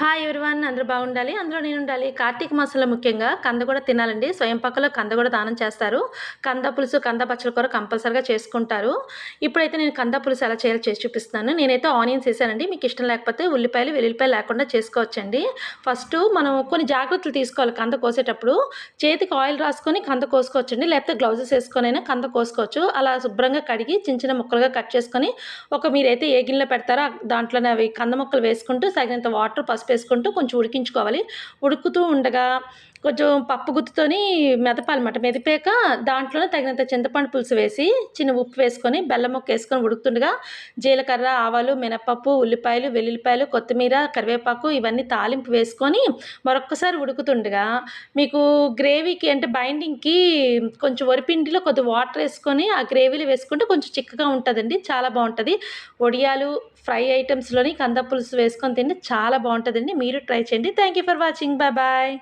Hi everyone అందరూ బాగుండాలి. అందులో నేను ఉండాలి కార్తీక మాసంలో ముఖ్యంగా కంద కూడా తినాలండి. స్వయం పక్కలో కంద కూడా దానం చేస్తారు. కంద పులుసు కంద పచ్చడి కూర కంపల్సరిగా చేసుకుంటారు. ఇప్పుడైతే నేను కంద పులుసు ఎలా చేయాలో చేసి చూపిస్తున్నాను. నేనైతే ఆనియన్స్ వేసానండి. మీకు ఇష్టం లేకపోతే ఉల్లిపాయలు వెల్లుల్లిపాయలు లేకుండా చేసుకోవచ్చండి. ఫస్ట్ మనం కొన్ని జాగ్రత్తలు తీసుకోవాలి. కంద కోసేటప్పుడు చేతికి ఆయిల్ రాసుకొని కంద కోసుకోవచ్చండి. లేకపోతే గ్లౌజెస్ వేసుకొని కంద కోసుకోవచ్చు. అలా శుభ్రంగా కడిగి చిన్న చిన్న ముక్కలుగా కట్ చేసుకొని ఒక మీరైతే ఏ గిన్నెలో పెడతారో దాంట్లోనే అవి కంద ముక్కలు వేసుకుంటూ తగినంత వాటర్ పసుపు వేసుకుంటూ కొంచెం ఉడికించుకోవాలి. ఉడుకుతూ ఉండగా కొంచెం పప్పు గుత్తుతోని మెదపాలన్నమాట మెదిపాక దాంట్లోనే తగినంత చింతపండు పులుసు వేసి చిన్న ఉప్పు వేసుకొని బెల్లం ముక్క వేసుకొని ఉడుకుతుండగా జీలకర్ర ఆవాలు మినపప్పు ఉల్లిపాయలు వెల్లుల్లిపాయలు కొత్తిమీర కరివేపాకు ఇవన్నీ తాలింపు వేసుకొని మరొక్కసారి ఉడుకుతుండగా మీకు గ్రేవీకి అంటే బైండింగ్కి కొంచెం వరిపిండిలో కొద్ది వాటర్ వేసుకొని ఆ గ్రేవీలో వేసుకుంటే కొంచెం చిక్కగా ఉంటుందండి చాలా బాగుంటుంది. వడియాలు ఫ్రై ఐటమ్స్లోని కంద పులుసు వేసుకొని తింటే చాలా బాగుంటుందండి. మీరు ట్రై చేయండి. Thank you for watching. Bye bye.